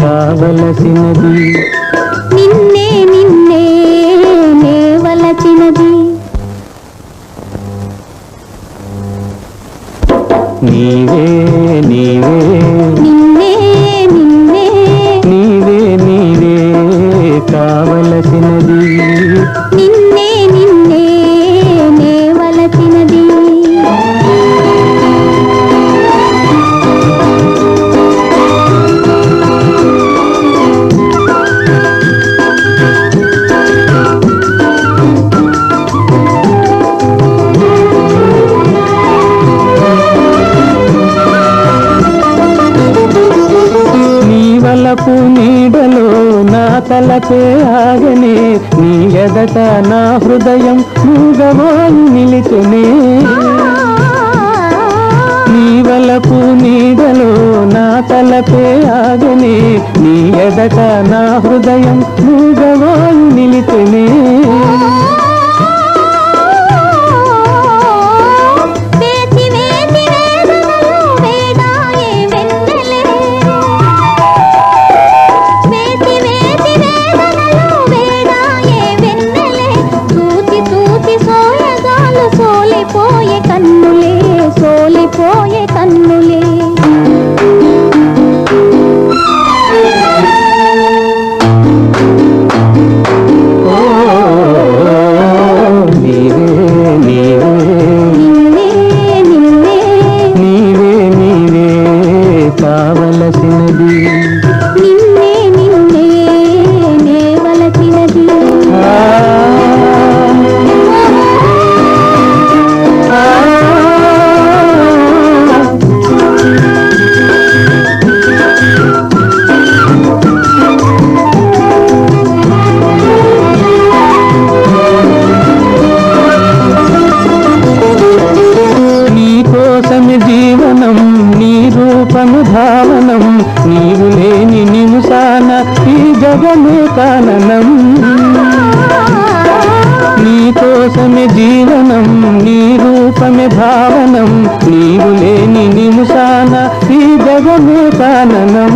కావలసినది. నిన్నే నిన్నే నేవలచినది నీవే నీవే తలపే ఆగనే నీ ఎదట నా హృదయం మూగవాయి నిలిచెనే. నీ వలపు నీడలో నా తలపే ఆగనే నీ ఎదట నా హృదయం మూగవాయి నిలిచెనే. రూపము ధావనం నీవు లేని నిముసాన ఈ జగమే కాననం. నీ కోసమి జీవనం నీ రూపమే భావనం. నీవు లేని నిముసాన ఈ జగమే కాననం.